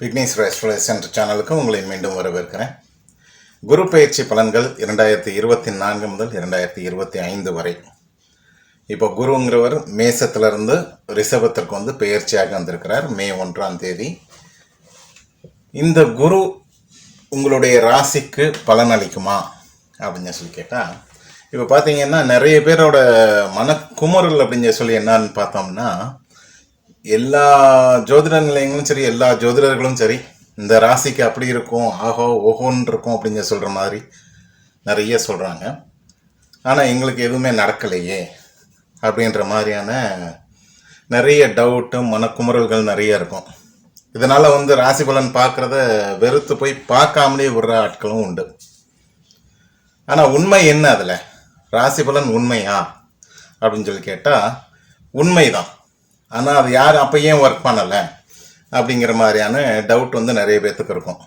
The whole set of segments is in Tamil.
விக்னேஷ் ரெஸ்ட்ரேஸ் சேனலுக்கு உங்களை மீண்டும் வரவேற்கிறேன். குரு பயிற்சி பலன்கள் இரண்டாயிரத்தி இருபத்தி நான்கு முதல் இரண்டாயிரத்தி இருபத்தி ஐந்து வரை. இப்போ குருங்கிறவர் மேசத்திலிருந்து ரிஷபத்திற்கு வந்து பெயர்ச்சியாக வந்திருக்கிறார். மே ஒன்றாம் தேதி. இந்த குரு உங்களுடைய ராசிக்கு பலன் அளிக்குமா? அப்படின்னு சொல்லி கேட்டால் இப்போ பார்த்தீங்கன்னா நிறைய பேரோட மனக்குமுறல் அப்படின்னு சொல்லி என்னன்னு பார்த்தோம்னா எல்லா ஜோதிட நிலையங்களும் சரி எல்லா ஜோதிடர்களும் சரி இந்த ராசிக்கு அப்படி இருக்கும் ஆஹோ ஓஹோன்னு இருக்கும் அப்படின்னு சொல்கிற மாதிரி நிறைய சொல்கிறாங்க ஆனால் எங்களுக்கு எதுவுமே நடக்கலையே. அப்படின்ற மாதிரியான நிறைய டவுட்டு மனக்குமுறல்கள் நிறைய இருக்கும். இதனால் வந்து ராசி பலன் பார்க்குறத வெறுத்து போய் பார்க்காமலே விடுற ஆட்களும் உண்டு. ஆனால் உண்மை என்ன அதில்? ராசி பலன் உண்மையா? அப்படின்னு சொல்லி கேட்டால் உண்மைதான். ஆனால் அது யார் அப்போ ஏன் ஒர்க் பண்ணலை? அப்படிங்கிற மாதிரியான டவுட் வந்து நிறைய பேர்த்துக்கு இருக்கும்.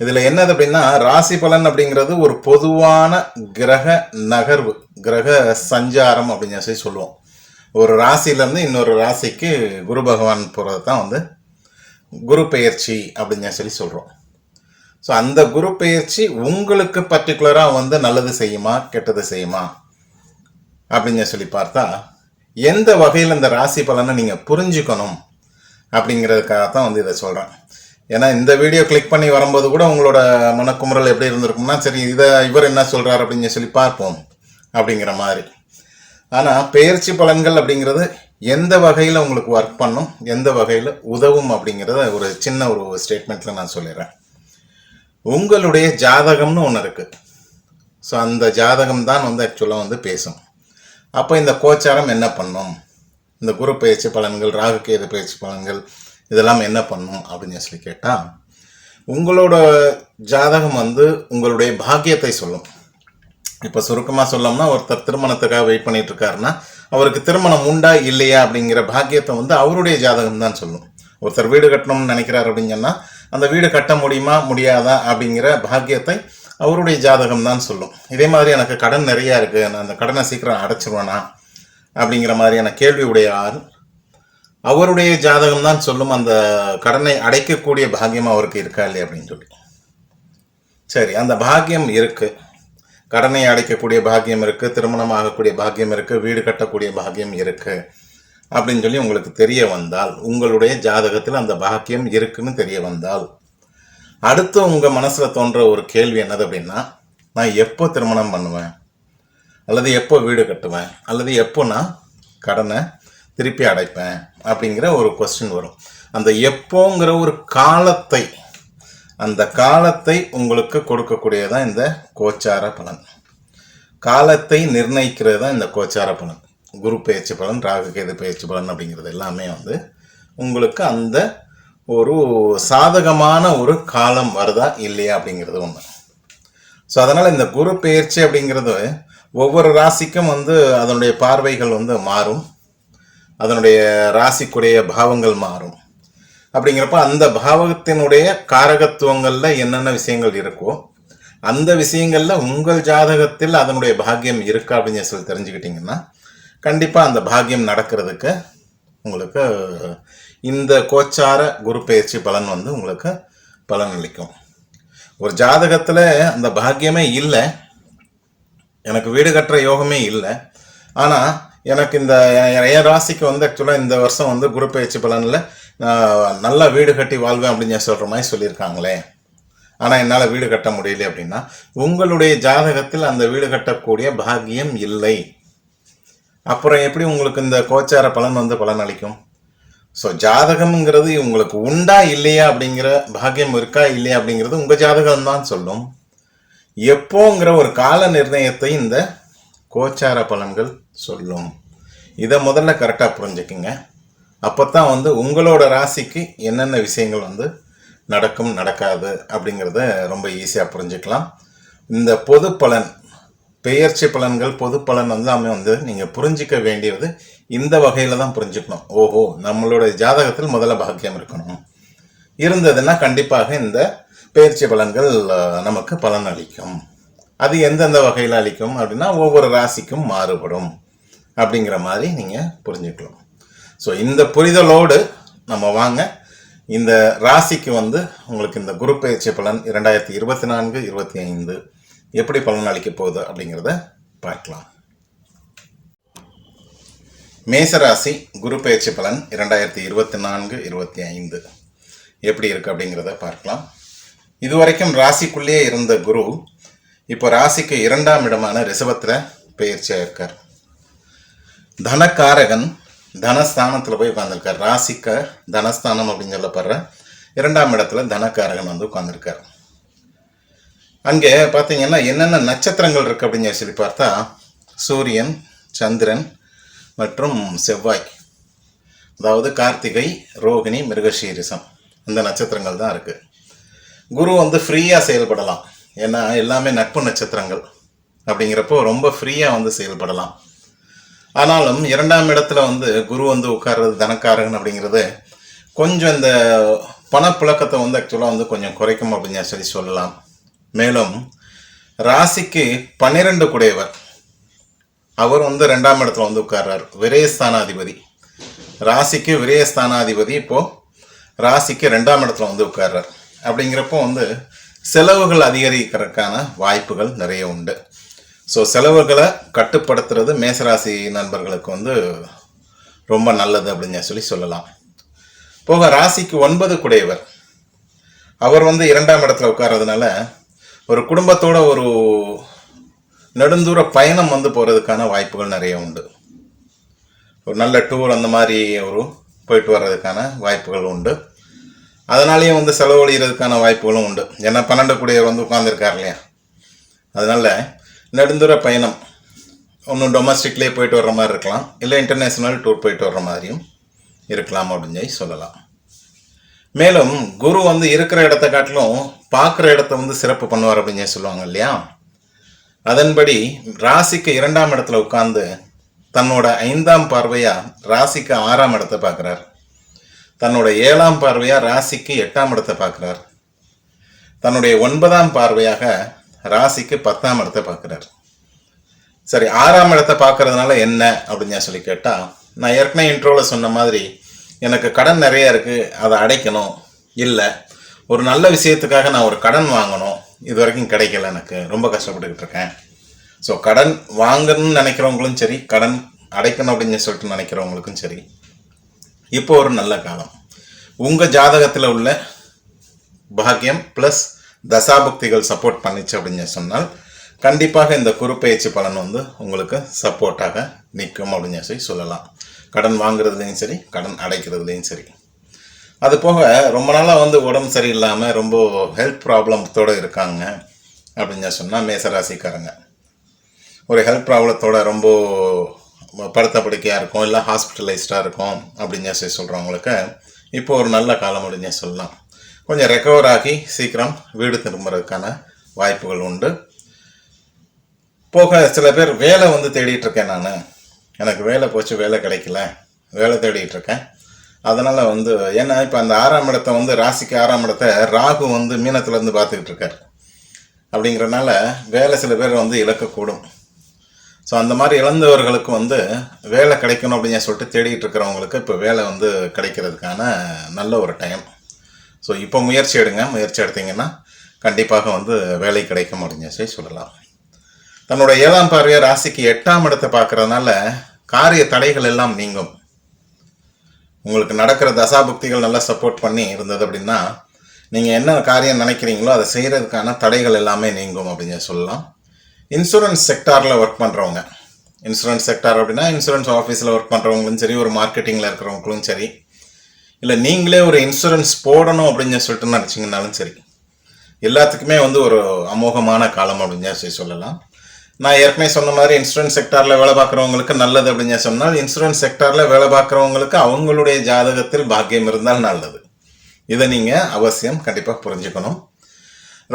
இதில் என்னது அப்படின்னா ராசி பலன் அப்படிங்கிறது ஒரு பொதுவான கிரக நகர்வு கிரக சஞ்சாரம் அப்படின்னு சொல்லி சொல்லுவோம். ஒரு ராசியிலேருந்து இன்னொரு ராசிக்கு குரு பகவான் போகிறது தான் வந்து குரு பெயர்ச்சி அப்படின்னு சொல்லி சொல்கிறோம் ஸோ அந்த குரு பெயர்ச்சி உங்களுக்கு பர்டிகுலராக வந்து நல்லது செய்யுமா கெட்டது செய்யுமா அப்படின்னு சொல்லி பார்த்தா எந்த வகையில் இந்த ராசி பலனை நீங்கள் புரிஞ்சுக்கணும் அப்படிங்கிறதுக்காக தான் வந்து இதை சொல்கிறேன் ஏன்னா இந்த வீடியோ கிளிக் பண்ணி வரும்போது கூட உங்களோட மனக்குமுறல் எப்படி இருந்திருக்கும்னா சரி இதை இவர் என்ன சொல்கிறார் அப்படின்னு சொல்லி பார்ப்போம் அப்படிங்கிற மாதிரி. ஆனால் பயிற்சி பலன்கள் அப்படிங்கிறது எந்த வகையில் உங்களுக்கு ஒர்க் பண்ணும் எந்த வகையில் உதவும் அப்படிங்கிறத ஒரு சின்ன ஒரு ஸ்டேட்மெண்ட்டில் நான் சொல்லிடுறேன். உங்களுடைய ஜாதகம்னு ஒன்று இருக்குது ஸோ அந்த ஜாதகம் தான் வந்து ஆக்சுவலாக வந்து பேசும். அப்போ இந்த கோச்சாரம் என்ன பண்ணும்? இந்த குரு பயிற்சி பலன்கள் ராகுகேது பயிற்சி பலன்கள் இதெல்லாம் என்ன பண்ணும் அப்படின்னு சொல்லி கேட்டால் உங்களோட ஜாதகம் வந்து உங்களுடைய பாக்கியத்தை சொல்லும். இப்போ சுருக்கமாக சொல்லோம்னா ஒருத்தர் திருமணத்துக்காக வெயிட் பண்ணிட்டு இருக்காருன்னா அவருக்கு திருமணம் உண்டா இல்லையா அப்படிங்கிற பாக்கியத்தை வந்து அவருடைய ஜாதகம் தான் சொல்லும். ஒருத்தர் வீடு கட்டணும்னு நினைக்கிறார் அப்படின்னு சொன்னால் அந்த வீடு கட்ட முடியுமா முடியாதா அப்படிங்கிற பாக்கியத்தை அவருடைய ஜாதகம் தான் சொல்லும். இதே மாதிரி எனக்கு கடன் நிறையா இருக்குது நான் அந்த கடனை சீக்கிரம் அடைச்சிருவேனா அப்படிங்கிற மாதிரியான கேள்வி உடைய ஆள் அவருடைய ஜாதகம் தான் சொல்லும் அந்த கடனை அடைக்கக்கூடிய பாக்கியம் அவருக்கு இருக்கா இல்லையா அப்படின்னு சொல்லி. சரி அந்த பாக்கியம் இருக்குது கடனை அடைக்கக்கூடிய பாக்கியம் இருக்குது திருமணம் ஆகக்கூடிய பாக்கியம் இருக்குது வீடு கட்டக்கூடிய பாக்கியம் இருக்குது அப்படின்னு சொல்லி உங்களுக்கு தெரிய வந்தால் உங்களுடைய ஜாதகத்தில் அந்த பாக்கியம் இருக்குன்னு தெரிய வந்தால் அடுத்து உங்கள் மனசில் தோன்ற ஒரு கேள்வி என்னது அப்படின்னா நான் எப்போ திருமணம் பண்ணுவேன்? அல்லது எப்போ வீடு கட்டுவேன்? அல்லது எப்போ நான் கடனை திருப்பி அடைப்பேன் அப்படிங்கிற ஒரு கொஸ்டின் வரும். அந்த எப்போங்கிற ஒரு காலத்தை அந்த காலத்தை உங்களுக்கு கொடுக்கக்கூடியதான் இந்த கோச்சார பலன். காலத்தை நிர்ணயிக்கிறது தான் இந்த கோச்சார பலன். குரு பேச்சு பலன் ராகு கேது பேச்சு பலன் அப்படிங்கிறது எல்லாமே வந்து உங்களுக்கு அந்த ஒரு சாதகமான ஒரு காலம் வருதா இல்லையா அப்படிங்கிறது ஒன்று ஸோ அதனால் இந்த குரு பெயர்ச்சி அப்படிங்கிறது ஒவ்வொரு ராசிக்கும் வந்து அதனுடைய பார்வைகள் வந்து மாறும். அதனுடைய ராசிக்குடைய பாவங்கள் மாறும். அப்படிங்கிறப்ப அந்த பாவகத்தினுடைய காரகத்துவங்களில் என்னென்ன விஷயங்கள் இருக்கோ அந்த விஷயங்களில் உங்கள் ஜாதகத்தில் அதனுடைய பாக்கியம் இருக்கா அப்படின்னு சொல்லி தெரிஞ்சுக்கிட்டிங்கன்னா கண்டிப்பாக அந்த பாக்கியம் நடக்கிறதுக்கு உங்களுக்கு இந்த கோச்சார குரு பயிற்சி பலன் வந்து உங்களுக்கு பலன் அளிக்கும். ஒரு ஜாதகத்தில் அந்த பாக்கியமே இல்லை எனக்கு வீடு கட்டுற யோகமே இல்லை ஆனால் எனக்கு இந்த என் ராசிக்கு வந்து ஆக்சுவலாக இந்த வருஷம் வந்து குரு பயிற்சி பலனில் நல்லா வீடு கட்டி வாழ்வேன் அப்படின்னு சொல்கிற மாதிரி சொல்லியிருக்காங்களே. ஆனால் என்னால் வீடு கட்ட முடியல அப்படின்னா உங்களுடைய ஜாதகத்தில் அந்த வீடு கட்டக்கூடிய பாக்கியம் இல்லை. அப்புறம் எப்படி உங்களுக்கு இந்த கோச்சார பலன் வந்து பலன் அளிக்கும் ஸோ ஜாதகம்ங்கிறது உங்களுக்கு உண்டா இல்லையா அப்படிங்கிற பாக்கியம் இருக்கா இல்லையா அப்படிங்கிறது உங்கள் ஜாதகம் தான் சொல்லும். எப்போங்கிற ஒரு கால நிர்ணயத்தை இந்த கோச்சார பலன்கள் சொல்லும். இதை முதல்ல கரெக்டாக புரிஞ்சுக்குங்க. அப்போ தான் வந்து உங்களோட ராசிக்கு என்னென்ன விஷயங்கள் வந்து நடக்கும் நடக்காது அப்படிங்கிறத ரொம்ப ஈஸியாக புரிஞ்சுக்கலாம். இந்த பொது பலன் பெயர்ச்சி பலன்கள் பொது பலன் எல்லாமே வந்து நீங்கள் புரிஞ்சிக்க வேண்டியது இந்த வகையில் தான் புரிஞ்சுக்கணும். ஓஹோ நம்மளுடைய ஜாதகத்தில் முதல்ல பாக்கியம் இருக்கணும். இருந்ததுன்னா கண்டிப்பாக இந்த பெயர்ச்சி பலன்கள் நமக்கு பலன் அளிக்கும். அது எந்தெந்த வகையில் அளிக்கும் அப்படின்னா ஒவ்வொரு ராசிக்கும் மாறுபடும். அப்படிங்கிற மாதிரி நீங்கள் புரிஞ்சுக்கலாம். ஸோ இந்த புரிதலோடு நம்ம வாங்க. இந்த ராசிக்கு வந்து உங்களுக்கு இந்த குரு பயிற்சி பலன் இரண்டாயிரத்தி இருபத்தி நான்கு இருபத்தி ஐந்து எப்படி பலன் அளிக்க போகுது அப்படிங்கிறத பார்க்கலாம். மேசராசி குரு பயிற்சி பலன் இரண்டாயிரத்தி இருபத்தி நான்கு இருபத்தி ஐந்து. எப்படி இருக்கு அப்படிங்கிறத பார்க்கலாம். இதுவரைக்கும் ராசிக்குள்ளேயே இருந்த குரு இப்போ ராசிக்கு இரண்டாம் இடமான ரிஷபத்தில் பயிற்சியாக இருக்கார் தனக்காரகன் தனஸ்தானத்தில் போய் உட்காந்துருக்கார் ராசிக்க தனஸ்தானம் அப்படின்னு சொல்லப்படுற இரண்டாம் இடத்துல தனக்காரகன் வந்து உட்காந்துருக்கார் அங்கே பார்த்தீங்கன்னா என்னென்ன நட்சத்திரங்கள் இருக்குது அப்படின்னு சொல்லி பார்த்தா சூரியன் சந்திரன் மற்றும் செவ்வாய். அதாவது கார்த்திகை ரோகிணி மிருகசீரிசம். இந்த நட்சத்திரங்கள் தான் இருக்குது குரு வந்து ஃப்ரீயாக செயல்படலாம். ஏன்னா எல்லாமே நட்பு நட்சத்திரங்கள் அப்படிங்கிறப்போ ரொம்ப ஃப்ரீயாக வந்து செயல்படலாம். ஆனாலும் இரண்டாம் இடத்துல வந்து குரு வந்து உட்கார்றது தனக்காரன் அப்படிங்கிறது கொஞ்சம் இந்த பணப்புழக்கத்தை வந்து ஆக்சுவலாக வந்து கொஞ்சம் குறைக்கும் அப்படின்னு சொல்லி சொல்லலாம். மேலும் ராசிக்கு பன்னிரெண்டு குடையவர். அவர் வந்து ரெண்டாம் இடத்துல வந்து உட்கார்றார். விரயஸ்தானாதிபதி. ராசிக்கு விரயஸ்தானாதிபதி இப்போது ராசிக்கு ரெண்டாம் இடத்துல வந்து உட்கார்றார். அப்படிங்கிறப்போ வந்து செலவுகள் அதிகரிக்கிறதுக்கான வாய்ப்புகள் நிறைய உண்டு. ஸோ செலவுகளை கட்டுப்படுத்துறது மேசராசி நண்பர்களுக்கு வந்து ரொம்ப நல்லது அப்படின்னு சொல்லி சொல்லலாம். போக ராசிக்கு ஒன்பது குடையவர். அவர் வந்து இரண்டாம் இடத்துல உட்கார்றதுனால ஒரு குடும்பத்தோட ஒரு நெடுந்தூர பயணம் வந்து போகிறதுக்கான வாய்ப்புகள் நிறைய உண்டு. ஒரு நல்ல டூர் அந்த மாதிரி ஒரு போயிட்டு வர்றதுக்கான வாய்ப்புகள் உண்டு. அதனாலேயும் வந்து செலவழிகிறதுக்கான வாய்ப்புகளும் உண்டு. ஏன்னா பன்னெண்டு கூடியவர் வந்து உட்காந்துருக்கார் இல்லையா? அதனால நெடுந்தூர பயணம். ஒன்று டொமஸ்டிக்லேயே போயிட்டு வர்ற மாதிரி இருக்கலாம். இல்லை இன்டர்நேஷ்னல் டூர் போயிட்டு வர்ற மாதிரியும் இருக்கலாம் அப்படின்னு சொல்லி சொல்லலாம். மேலும் குரு வந்து இருக்கிற இடத்த காட்டிலும் பார்க்குற இடத்த வந்து சிறப்பு பண்ணுவார் அப்படின்னு சொல்லி சொல்லுவாங்க இல்லையா? அதன்படி ராசிக்கு இரண்டாம் இடத்துல உட்கார்ந்து தன்னோட ஐந்தாம் பார்வையாக ராசிக்கு ஆறாம் இடத்தை பார்க்குறார். தன்னோட ஏழாம் பார்வையாக ராசிக்கு எட்டாம் இடத்தை பார்க்குறார். தன்னுடைய ஒன்பதாம் பார்வையாக ராசிக்கு பத்தாம் இடத்தை பார்க்குறாரு. சரி ஆறாம் இடத்தை பார்க்கறதுனால என்ன அப்படின்னு சொல்லி கேட்டால் நான் ஏற்கனவே இன்ட்ரோவில் சொன்ன மாதிரி எனக்கு கடன் நிறைய இருக்குது அதை அடைக்கணும். இல்லை ஒரு நல்ல விஷயத்துக்காக நான் ஒரு கடன் வாங்கணும். இது வரைக்கும் கிடைக்கல எனக்கு. ரொம்ப கஷ்டப்பட்டுக்கிட்டு இருக்கேன். ஸோ கடன் வாங்கணும்னு நினைக்கிறவங்களும் சரி கடன் அடைக்கணும் அப்படின்னு சொல்லிட்டு நினைக்கிறவங்களுக்கும் சரி இப்போ ஒரு நல்ல காலம். உங்கள் ஜாதகத்தில் உள்ள பாக்கியம் ப்ளஸ் தசாபக்திகள் சப்போர்ட் பண்ணிச்சு அப்படின்னு சொன்னால் கண்டிப்பாக இந்த குறுப்பெயர்ச்சி பலன் வந்து உங்களுக்கு சப்போர்ட்டாக நிற்கும் அப்படின்னு சொல்லி சொல்லலாம். கடன் வாங்குறதுலையும் சரி கடன் அடைக்கிறதுலையும் சரி. அது போக ரொம்ப நாளாக வந்து உடம்பு சரியில்லாமல் ரொம்ப ஹெல்த் ப்ராப்ளத்தோடு இருக்காங்க அப்படின்னு சொன்னால் மேசராசிக்காரங்க. ஒரு ஹெல்த் ப்ராப்ளத்தோட ரொம்ப படுத்த படுக்கையாக இருக்கும் இல்லை ஹாஸ்பிட்டலைஸ்டாக இருக்கும் அப்படின்னு சொல்லி சொல்கிறவங்களுக்கு இப்போ ஒரு நல்ல காலம் அப்படின்னு சொல்லலாம். கொஞ்சம் ரெக்கவர் ஆகி சீக்கிரம் வீடு திரும்புறதுக்கான வாய்ப்புகள் உண்டு. போக சில பேர் வேலை வந்து தேடிட்டு இருக்கேன் நான். எனக்கு வேலை போச்சு வேலை கிடைக்கல. வேலை தேடிட்டு இருக்கேன். அதனால் வந்து ஏன்னா இப்போ அந்த ஆறாம் இடத்தை வந்து ராசிக்கு ஆறாம் இடத்தை ராகு வந்து மீனத்துலேருந்து பார்த்துக்கிட்டு இருக்கார். அப்படிங்கிறனால வேலை சில பேர் வந்து இழக்கக்கூடும். ஸோ அந்த மாதிரி இழந்தவர்களுக்கு வந்து வேலை கிடைக்கணும் அப்படின்னு சொல்லிட்டு தேடிட்டு இருக்கிறவங்களுக்கு இப்போ வேலை வந்து கிடைக்கிறதுக்கான நல்ல ஒரு டைம் ஸோ இப்போ முயற்சி எடுங்க. முயற்சி எடுத்தீங்கன்னா கண்டிப்பாக வந்து வேலை கிடைக்கும் அப்படின்னு சொல்லி சொல்லலாம். தன்னோட ஏழாம் பார்வையை ராசிக்கு எட்டாம் இடத்தை பார்க்கறதுனால காரிய தடைகள் எல்லாம் நீங்கும். உங்களுக்கு நடக்கிற தசாபுக்திகள் நல்லா சப்போர்ட் பண்ணி இருந்தது அப்படின்னா நீங்கள் என்ன காரியம் நினைக்கிறீங்களோ அதை செய்கிறதுக்கான தடைகள் எல்லாமே நீங்கும் அப்படின்னு சொல்லலாம். இன்சூரன்ஸ் செக்டாரில் ஒர்க் பண்ணுறவங்க இன்சூரன்ஸ் செக்டார் அப்படின்னா இன்சூரன்ஸ் ஆஃபீஸில் ஒர்க் பண்ணுறவங்களும் சரி ஒரு மார்க்கெட்டிங்கில் இருக்கிறவங்களும் சரி இல்லை நீங்களே ஒரு இன்சூரன்ஸ் போடணும் அப்படின்னு சொல்லிட்டு நினச்சிங்கனாலும் சரி. எல்லாத்துக்குமே வந்து ஒரு அமோகமான காலம் அப்படின்னு சொல்லி சொல்லலாம். நான் ஏற்கனவே சொன்ன மாதிரி இன்சூரன்ஸ் செக்டாரில் வேலை பார்க்குறவங்களுக்கு நல்லது அப்படின்னு சொன்னால் இன்சூரன்ஸ் செக்டாரில் வேலை பார்க்குறவங்களுக்கு அவங்களுடைய ஜாதகத்தில் பாக்கியம் இருந்தால் நல்லது. இதை நீங்கள் அவசியம் கண்டிப்பாக புரிஞ்சுக்கணும்.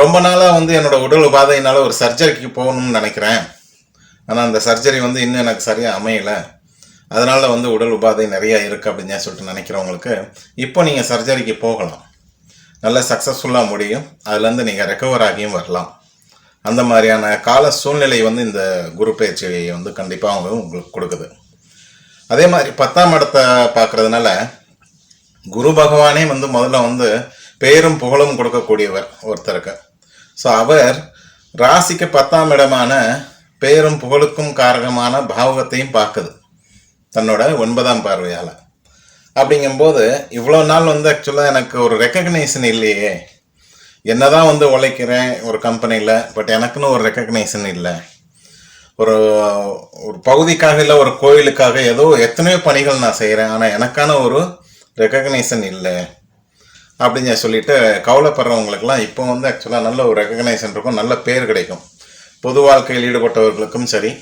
ரொம்ப நாளாக வந்து என்னோட உடல் உபாதையினால் ஒரு சர்ஜரிக்கு போகணும்னு நினைக்கிறேன். ஆனால் அந்த சர்ஜரி வந்து இன்னும் எனக்கு சரியாக அமையலை. அதனால் வந்து உடல் உபாதை நிறையா இருக்குது அப்படின்னு சொல்லிட்டு நினைக்கிறவங்களுக்கு இப்போ நீங்கள் சர்ஜரிக்கு போகலாம். நல்ல சக்ஸஸ்ஃபுல்லாக முடியும். அதுலேருந்து நீங்கள் ரெக்கவர் ஆகியும் வரலாம். அந்த மாதிரியான கால சூழ்நிலை வந்து இந்த குரு பயிற்சியை வந்து கண்டிப்பாக அவங்க உங்களுக்கு கொடுக்குது. அதே மாதிரி பத்தாம் இடத்தை பார்க்குறதுனால குரு பகவானே வந்து முதல்ல வந்து பெயரும் புகழும் கொடுக்கக்கூடியவர் ஒருத்தருக்கு. ஸோ அவர் ராசிக்கு பத்தாம் இடமான பெயரும் புகழுக்கும் காரகமான பாவகத்தையும் பார்க்குது. தன்னோட ஒன்பதாம் பார்வையால். அப்படிங்கும்போது இவ்வளோ நாள் வந்து ஆக்சுவலாக எனக்கு ஒரு ரெக்கக்னைசன் இல்லையே. என்ன தான் வந்து உழைக்கிறேன் ஒரு கம்பெனியில் பட் எனக்குன்னு ஒரு ரெக்கக்னைசன் இல்லை. ஒரு ஒரு பகுதிக்காக இல்லை ஒரு கோயிலுக்காக ஏதோ எத்தனையோ பணிகள் நான் செய்கிறேன் ஆனால் எனக்கான ஒரு ரெக்கக்னைசன் இல்லை. அப்படின்னு சொல்லிட்டு கவலைப்படுறவங்களுக்கெல்லாம் இப்போ வந்து ஆக்சுவலாக நல்ல ஒரு ரெக்கக்னைசன் இருக்கும் நல்ல பேர் கிடைக்கும். பொது வாழ்க்கையில் ஈடுபட்டவர்களுக்கும் சரி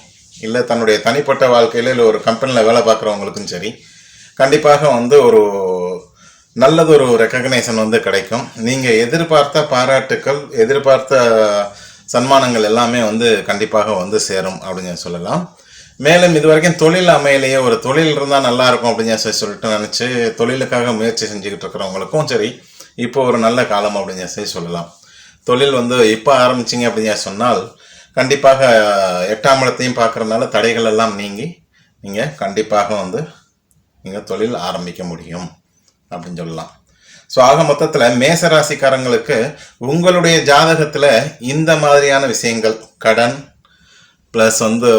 இல்லை தன்னுடைய தனிப்பட்ட வாழ்க்கையில் இல்லை ஒரு கம்பெனியில் வேலை பார்க்குறவங்களுக்கும் சரி கண்டிப்பாக வந்து ஒரு நல்லதொரு ரெக்கக்னைசன் வந்து கிடைக்கும். நீங்கள் எதிர்பார்த்த பாராட்டுக்கள் எதிர்பார்த்த சன்மானங்கள் எல்லாமே வந்து கண்டிப்பாக வந்து சேரும் அப்படின்னு சொல்லலாம். மேலும் இது வரைக்கும் தொழில் அமையிலேயே ஒரு தொழில் இருந்தால் நல்லா இருக்கும் அப்படின்னு சொல்லி சொல்லிட்டு நினச்சி தொழிலுக்காக முயற்சி செஞ்சுக்கிட்டு இருக்கிறவங்களுக்கும் சரி இப்போ ஒரு நல்ல காலம் அப்படின்னு சொல்லி சொல்லலாம். தொழில் வந்து இப்போ ஆரம்பிச்சிங்க அப்படின்னு சொன்னால் கண்டிப்பாக எட்டாம் இடத்தையும் பார்க்குறதுனால தடைகள் எல்லாம் நீங்கி நீங்கள் கண்டிப்பாக வந்து நீங்கள் தொழில் ஆரம்பிக்க முடியும் அப்படின்னு சொல்லலாம். ஸோ ஆக மொத்தத்தில் மேசராசிக்காரங்களுக்கு உங்களுடைய ஜாதகத்தில் இந்த மாதிரியான விஷயங்கள் கடன் ப்ளஸ் வந்து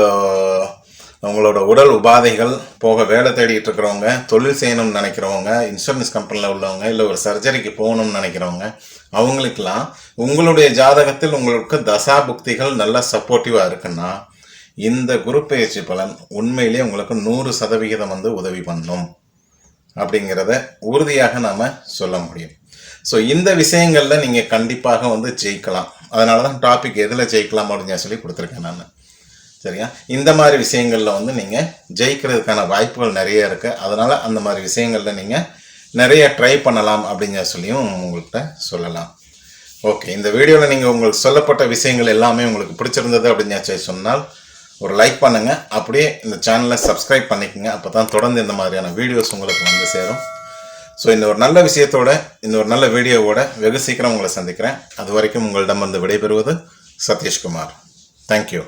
உங்களோட உடல் உபாதைகள் போக வேலை தேடிட்டு இருக்கிறவங்க தொழில் செய்யணும்னு நினைக்கிறவங்க இன்சூரன்ஸ் கம்பெனியில் உள்ளவங்க இல்லை ஒரு சர்ஜரிக்கு போகணும்னு நினைக்கிறவங்க அவங்களுக்கெல்லாம் உங்களுடைய ஜாதகத்தில் உங்களுக்கு தசா புக்திகள் நல்லா சப்போர்ட்டிவாக இருக்குன்னா இந்த குரு பயிற்சி பலன் உண்மையிலேயே உங்களுக்கு நூறு சதவிகிதம் வந்து உதவி பண்ணும். அப்படிங்கிறத உறுதியாக நாம் சொல்ல முடியும். ஸோ இந்த விஷயங்களில் நீங்கள் கண்டிப்பாக வந்து ஜெயிக்கலாம். அதனால தான் டாபிக் எதில் ஜெயிக்கலாம் அப்படின்னு சொல்லி கொடுத்துருக்கேன் நான். சரியா? இந்த மாதிரி விஷயங்களில் வந்து நீங்கள் ஜெயிக்கிறதுக்கான வாய்ப்புகள் நிறைய இருக்குது அதனால் அந்த மாதிரி விஷயங்களில் நீங்கள் நிறைய ட்ரை பண்ணலாம் அப்படிங்கிற சொல்லியும் உங்கள்கிட்ட சொல்லலாம். ஓகே இந்த வீடியோவில் நீங்கள் உங்களுக்கு சொல்லப்பட்ட விஷயங்கள் எல்லாமே உங்களுக்கு பிடிச்சிருந்தது அப்படின்னு சொல்லி சொன்னால் ஒரு லைக் பண்ணுங்கள் அப்படியே இந்த சேனலை சப்ஸ்கிரைப் பண்ணிக்கோங்க. அப்போ தான் தொடர்ந்து இந்த மாதிரியான வீடியோஸ் உங்களுக்கு வந்து சேரும். ஸோ இந்த ஒரு நல்ல விஷயத்தோட இந்த ஒரு நல்ல வீடியோவோட வெகு சீக்கிரம் உங்களை சந்திக்கிறேன். அது வரைக்கும் உங்களிடம் வந்து விடைபெறுவது சதீஷ்குமார். தேங்க்யூ